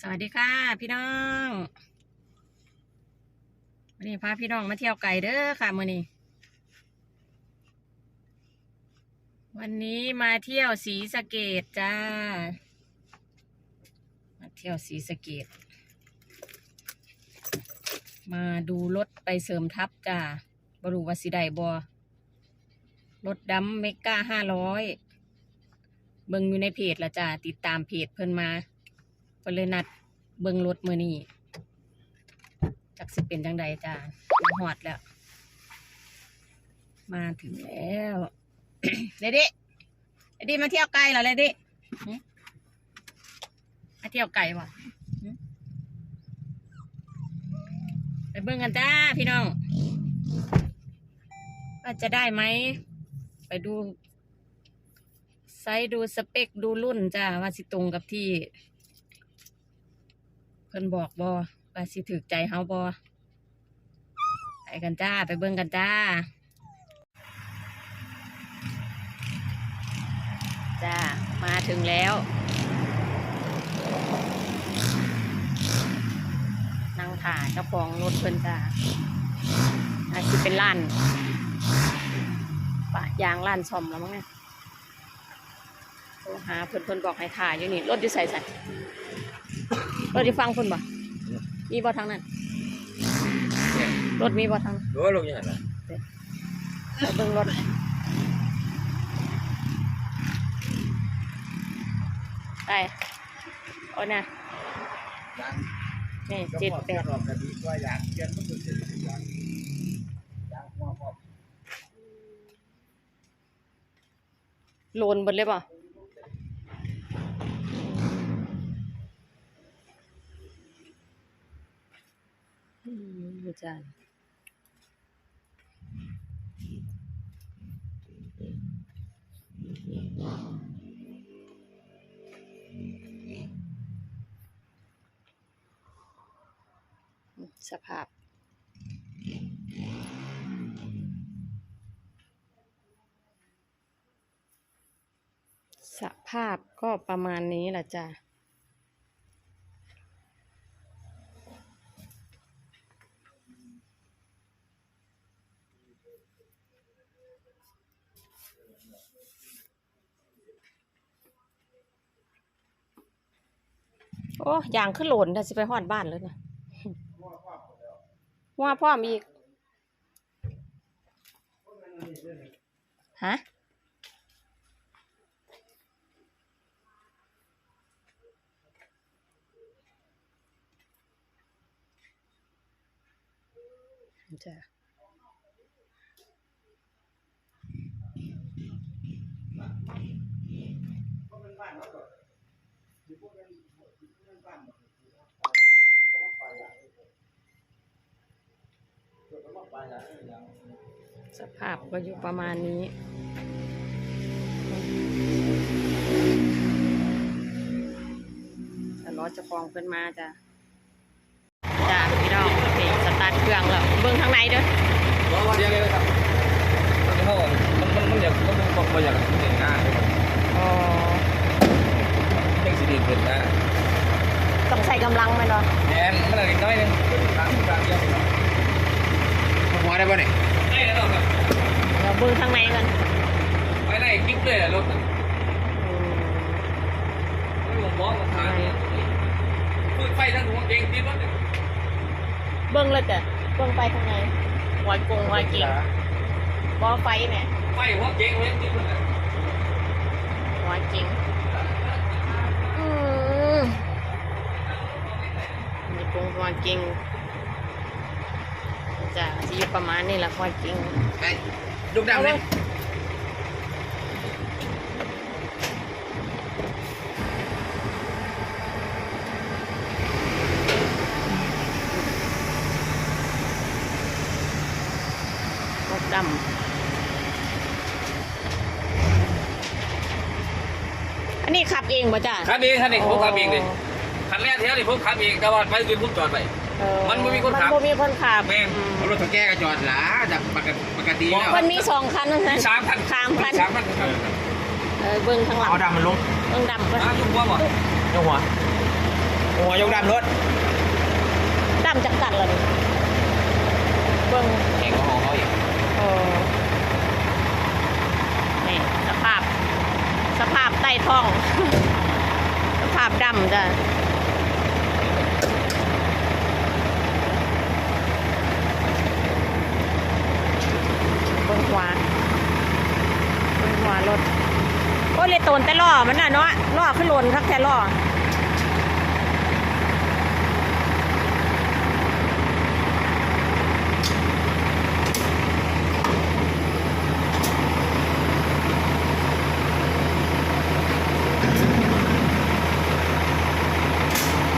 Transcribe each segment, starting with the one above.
สวัสดีค่ะ พี่น้องวันนี้พาพี่น้องมาเที่ยวไก่เด้อค่ะมื่อนี้ วันนี้มาเที่ยวสีสะเกตจ้า มาเที่ยวสีสะเกตมาดูรถไปเสริมทัพจ้าบรูวาสิได้บอรถดำเมก้าห้าร้อยเบิ่งอยู่ในเพจละจ้า ติดตามเพจเพิ่นมา ก็เลยนัดเบิ่งรถมือนี้จักสิเป็นจังใดจ้าหอดแล้ว มาถึงแล้วเลดี้เลดี้มาเที่ยวไกลเหรอเลดี้มาเที่ยวไกลวะไปเบิ่งกันจ้าพี่น้องว่าจะได้ไหม ไปดูไซส์ดูสเปคดูรุ่นจ้าว่าสิตรงกับที่ พิ่นบอกบอว่าสิถือใจเฮาบอไปกันจ้า ไปเบิ่งกันจ้า จ้า มาถึงแล้ว นั่งถ่ายเจ้าของรถเพิ่นจ้าอาจจะเป็นร้านปะยางร้านซ่อมแล้วมั้งเนี่ยโทรหาเพิ่นเพิ่นบอกให้ถ่ายอยู่นี่ รถอยู่ใส่ใส่ รถที่ฟังคุณบ่มีบ่ทางนั้น รถมีบ่ทางนั้นรู้ว่าลงยังไงล่ะไปเบิ่งรถไปโอ้น่ะยังนี่เจ็ดแปดรอบกันดีกว่าอยากเรียนมันก็จะอยากอยากหัวพอโลนเบดเลยบ่อื อาจารย์สภาพสภาพก็ประมาณนี้แหละจ้ะ โอ้ยางขึ้นหล่นแต่สิไปหอดบ้านเลยนะว่าพ่อมีฮะจ้ะ สภาพก็อยู่ประมาณนี้แต่รถจะฟองเพิ่นมาจ้ะจ้าพี่น้องนี่สตาร์ทเครื่องแล้ว เบิ่งข้างในเด้อรู้ว่าเรียนเลยครับเขา มันมันมันอยากมันมันมันอยากเก่งง่ายอ๋อเก่งสิดีเกินนะต้องใช้กำลังไหมเนาะแอนมันอะไรน้อยนึงทางทางเดียวหัวได้ป่ะเนี่ยได้แล้วครับเดี๋ยวเบิ่งข้างในกันไปได้คลิปเลยรถไม่ผมมองกับทางนี้พูดไฟทั้งหัวเก่งติดรถเบิ่งแล้วจ้ะเบิ่งไปข้างในหัวกงหัวกิ่งบ่อไฟแหม่ ไปหัวเก่งเว้ยติดรถหัวกิ่งอืมมีกงหัวกิ่งจะสิอยู่ประมาณนี้ละหัวกิ่งไปดูดาวเลย รถดำอันนี้ขั บเองป่ะจ้ะขับเองคันนี้ผมขับเองเลยคันแรกเที่ยวนี่ผมขับเองแต่ว่าไปคือผมจอดไปเออมันบ่มีคนขับ มันบ่มีคนขับแม่งอืมเอารถถังแก้กระจอดหลาจากปกติปกติแล้วมันมีสองคันนั่นนะสามพันสามคันสามพันครับเออเบิ่งข้างหลังเอาดำมันลงเบิ่งดำก็อ้าวยุ่งหัวบ่ยกหัวหัวยกดำรถดำจักกันเลยเบิ่งแข่งกับของเขาอีกโอ้นี่สภาพ สภาพใต้ท้องสภาบดำจ้ะเบิ่งขวาเบิ่งขวารถ โอ้เลยโตนแต่ล่อมันน่ะเนาะล่อขึ้นลนครับแต่ล่อ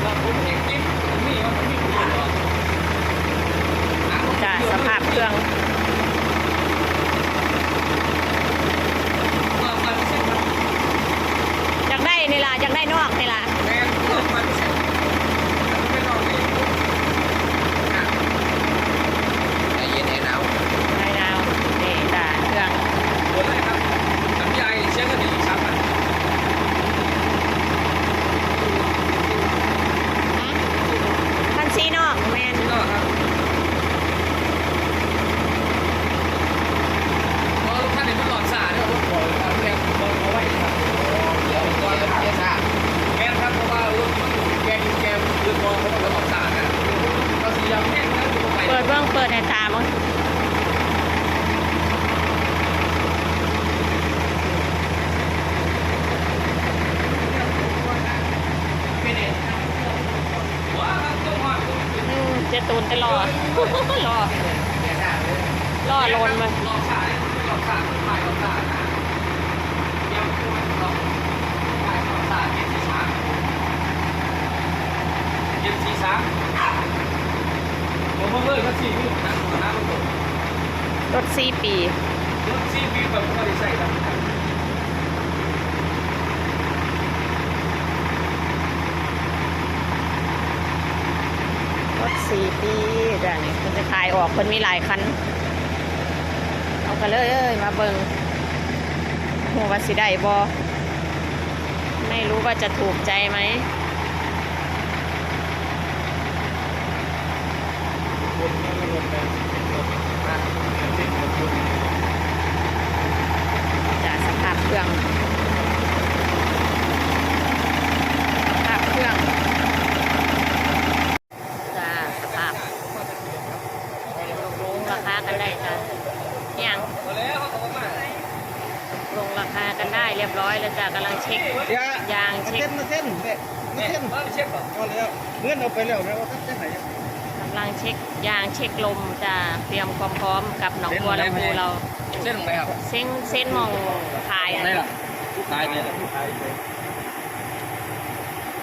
เราพูดเองกิ๊บนี่ว่ามันมีผู้หญิงเหรอ จ้ะสภาพเครื่อง ว่ามันไม่ใช่มัน อยากได้นี่ล่ะอยากได้นอกนี่ล่ะ แม่งเออมันไม่ใช่มันไม่รอดเลยอะใจเย็นไอ้หนาว ได้ดาวนี่จ้ะเครื่อง หมดเลยครับน้ำยาเชื่อกันดีครับมัน พันซีนอกแมน นี่ก็ครับพอลูกค้าเนี่ยมันหลอดสาเนี่ยรถปล่อยเอาแรงบอลเอาไว้ครับเดี๋ยวก่อนเลยเดี๋ยวซ่าแม่นครับเพราะว่ารถมันแกงแกงคือบอลเขาต้องหลอดสานะเราสียำแห้งนะดูไป เปิดเบื้องเปิดในตามั้งอืมเจะตูนแต่รอรอรอลนมาหลอดสาเนี่ยหลอดสาถ่ายหลอดสานะยังหลอดถ่ายหลอดสาเย็นสีสามเย็นสีสามผมเพิ่งเลิกก็สี่ปีนะหัวหน้าผมรถสี่ปีรถสี่ปีแบบไม่ได้ใส่ครับ สี่ปีจ้ะนี่คนจะขายออกคนมีหลายคัน เอากันเลยเอ้ยมาเบิงหัวาสิได้บอไม่รู้ว่าจะถูกใจไหม จากสภาพเครื่อง สภาพเครื่องจ้าสภาพลงราคากันได้จ้ะยัง มาแล้วเขาบอกว่า ลงราคากันได้ เรียบร้อยแล้วจ้ะกำลังเช็คยางเช็คมาเส้นเด็กมาเนี่ยเส้นบ้านเช็คก่อนพอแล้วเงื่อนเอาไปแล้วนะว่าท่านจะไหนกำลังเช็คยางเช็คลมจ้ะเตรียมความพร้อมกับหนองบัวลำพูเรา เส้นตรงไหนครับเส้นเส้นมองขายอะไหนล่ะตายเลยผู้ชายเลย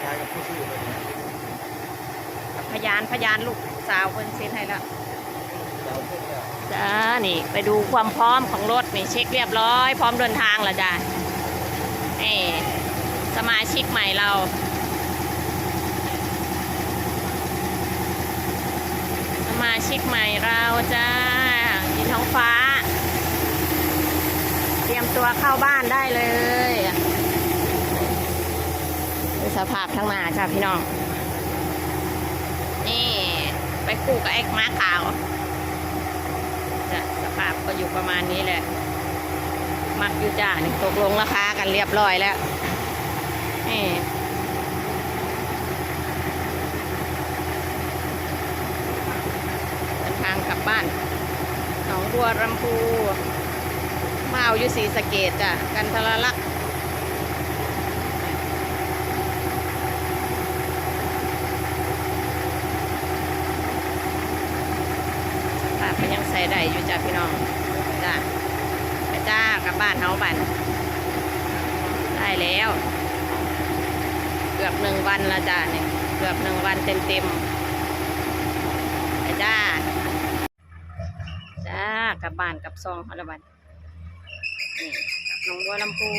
ชายกับผู้ซื้อเลยพยานพยานลูกสาวเพิ่นเซ็นให้แล้วเราเส้นแล้วจ้านี่ ไปดูความพร้อมของรถนี่เช็คเรียบร้อย พร้อมเดินทางแล้วจ้ะนี่สมาชิกใหม่เรา สมาชิกใหม่เราจ้ายีท้องฟ้า เตรียมตัวเข้าบ้านได้เลยดูสภาพทั้งหน้าจ้าพี่น้อง นี่ ไปคู่กับไอ้ม้าขาว จะสภาพก็อยู่ประมาณนี้แหละ มักอยู่จ้านี่ตกลงราคากันเรียบร้อยแล้วนี่ทางกลับบ้านหนองบัวลำพูมาเอาอยู่สีสะเกตจ้ะกันทรลักษยังใส่ได้อยู่จ้ะพี่น้อง กลับบ้านเฮาบันได้แล้ว เกือบหนึ่งวันละจ้ะเนี่ยเกือบหนึ่งวันเต็มเต็มไปจ้า จ้ากลับบ้านกับซองเฮาละบันนี่กับหนองบัวลำพู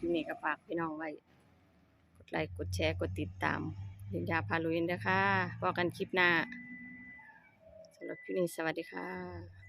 คลิปนี้ก็ฝากพี่น้องไว้ กดไลค์ กดแชร์ กดติดตามยินดาพาลุยนะคะพอกันคลิปหน้าสำหรับคลิปนี้สวัสดีค่ะ